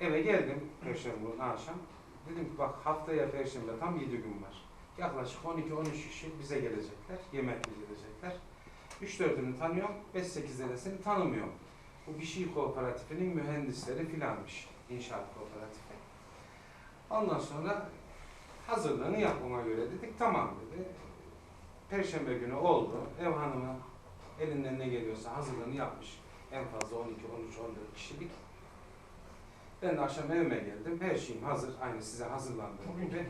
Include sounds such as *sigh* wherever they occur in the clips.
Eve geldim Perşembe akşam. Dedim ki bak haftaya Perşembe tam 7 gün var. Yaklaşık 12-13 kişi bize gelecekler. Yemek gelecekler. 3-4'ünü tanıyorum, 5-8'lerini tanımıyorum. Bu bir şey kooperatifinin mühendisleri filanmış. İnşaat kooperatifi. Ondan sonra hazırlığını yapmama göre dedik tamam dedi. Perşembe günü oldu. Ev hanımı elinden ne geliyorsa hazırlığını yapmış. En fazla 12, 13, 14 kişilik. Ben de akşam evime geldim. Her şeyim hazır. Aynı size hazırlandığım gibi.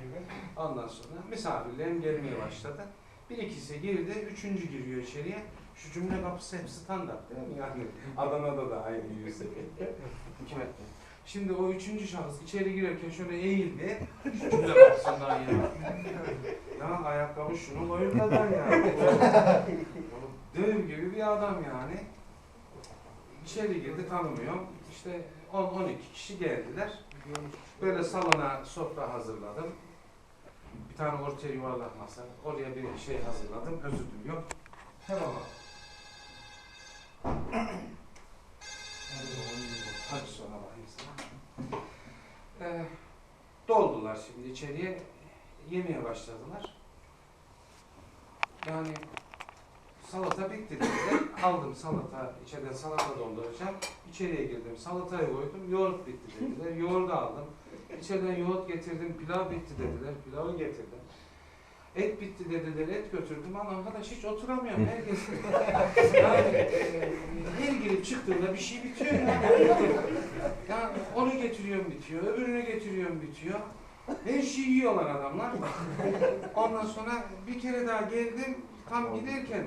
Ondan sonra misafirlerim gelmeye başladı. Bir ikisi girdi, üçüncü giriyor içeriye. Şu cümle kapısı hep standart değil mi? Yani Adana'da da aynı yüksek. İki metre. Şimdi o üçüncü şahıs içeri girerken şöyle eğildi. Şu cümle kapısından ya. Ya ayakkabı şunu boyu kadar ya. Dev gibi bir adam yani. İçeri girdi tanımıyorum. İşte 10-12 kişi geldiler. Böyle salona sofra hazırladım. Bir tane ortaya yuvarlak masa. Oraya bir şey hazırladım. Özür diliyorum. Bak. Hadi sonra bakayım sana. Ee, doldular şimdi içeriye. Yemeye başladılar. Yani salata bitti dediler. Aldım salata, içeriden salata donduracağım. İçeriye girdim, salatayı koydum. Yoğurt bitti dediler. Yoğurdu aldım. İçeriden yoğurt getirdim, pilav bitti dediler. Pilavı getirdim. Et bitti dediler, et götürdüm. Ama arkadaş hiç oturamıyorum. Herkes yani, e, her girip çıktığında bir şey bitiyor yani. yani onu getiriyorum bitiyor, öbürünü getiriyorum bitiyor. Her şeyi yiyorlar adamlar. Ondan sonra bir kere daha geldim, tam giderken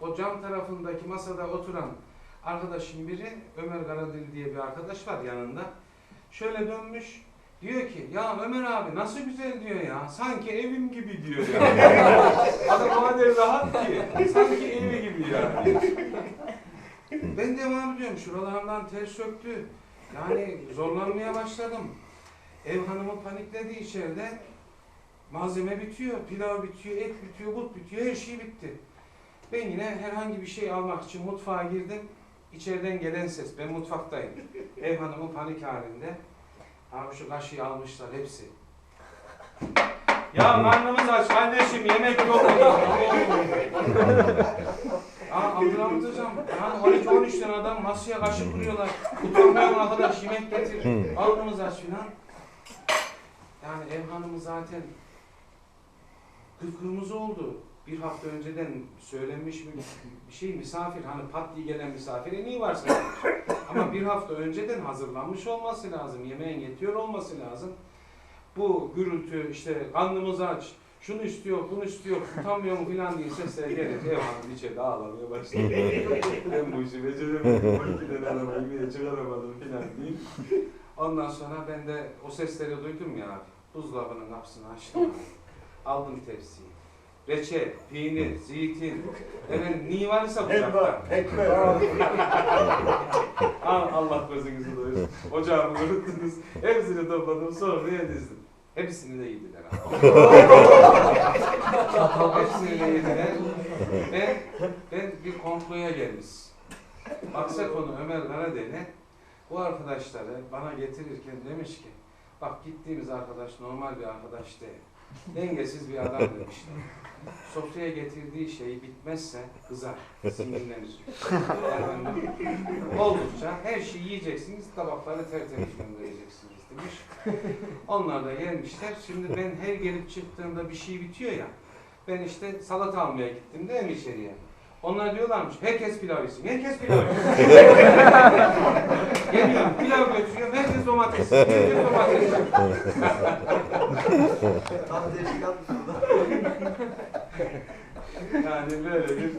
o cam tarafındaki masada oturan arkadaşım biri, Ömer Karadil diye bir arkadaş var yanında. Şöyle dönmüş, diyor ki, ya Ömer abi nasıl güzel diyor ya, sanki evim gibi diyor ya. *laughs* Adam kadar rahat ki, sanki evi gibi yani. Ben devam ediyorum, şuralarından ter söktü. Yani zorlanmaya başladım. Ev hanımı panikledi içeride. Malzeme bitiyor, pilav bitiyor, et bitiyor, but bitiyor, her şey bitti. Ben yine herhangi bir şey almak için mutfağa girdim. İçeriden gelen ses, ben mutfaktayım. *laughs* Ev hanımı panik halinde. Abi şu kaşığı almışlar hepsi. Ya karnımız aç kardeşim yemek yok. *laughs* Aa Abdülhamit hocam, yani 12-13 tane adam masaya kaşık kuruyorlar. Utanmayan arkadaş yemek getir. Alnımız aç filan. Yani ev hanımı zaten kıpkırmızı oldu. Bir hafta önceden söylenmiş mi bir şey misafir hani pat diye gelen misafire niye varsa ama bir hafta önceden hazırlanmış olması lazım. Yemeğin yetiyor olması lazım. Bu gürültü işte karnımız aç, şunu istiyor, bunu istiyor, utanmıyor mu filan diye sesler gelince ev hanım içeride ağlamaya başladı. ben bu işi beceremedim, 12 tane arabayı bile çıkaramadım filan diyeyim. Ondan sonra ben de o sesleri duydum ya. Buzdolabının kapısını açtım. Aldım tepsiyi. Reçel, peynir, zeytin, efendim ne varsa bucakta. ekmek. *laughs* Al Allah gözünüzü doyursun. Ocağımı kuruttunuz. Hepsini topladım sofraya dizdim. Hepsini de yediler abi. *laughs* Hepsini de yediler. Ben, ben bir komploya gelmiş. Baksa konu Ömer Karadeli bu arkadaşları bana getirirken demiş ki bak gittiğimiz arkadaş normal bir arkadaş değil. Dengesiz bir adam demişler. Sofraya getirdiği şey bitmezse kızar, sinirlenir. Efendim, oldukça her şeyi yiyeceksiniz, tabakları tertemiz göndereceksiniz demiş. Onlar da gelmişler. Şimdi ben her gelip çıktığımda bir şey bitiyor ya. Ben işte salata almaya gittim değil mi içeriye? Onlar diyorlarmış, herkes pilav yesin, herkes pilav yesin. Geliyorum, pilav götürüyorum, herkes domates, herkes domates. Tam teşkilat *laughs* *laughs* Yani böyle bir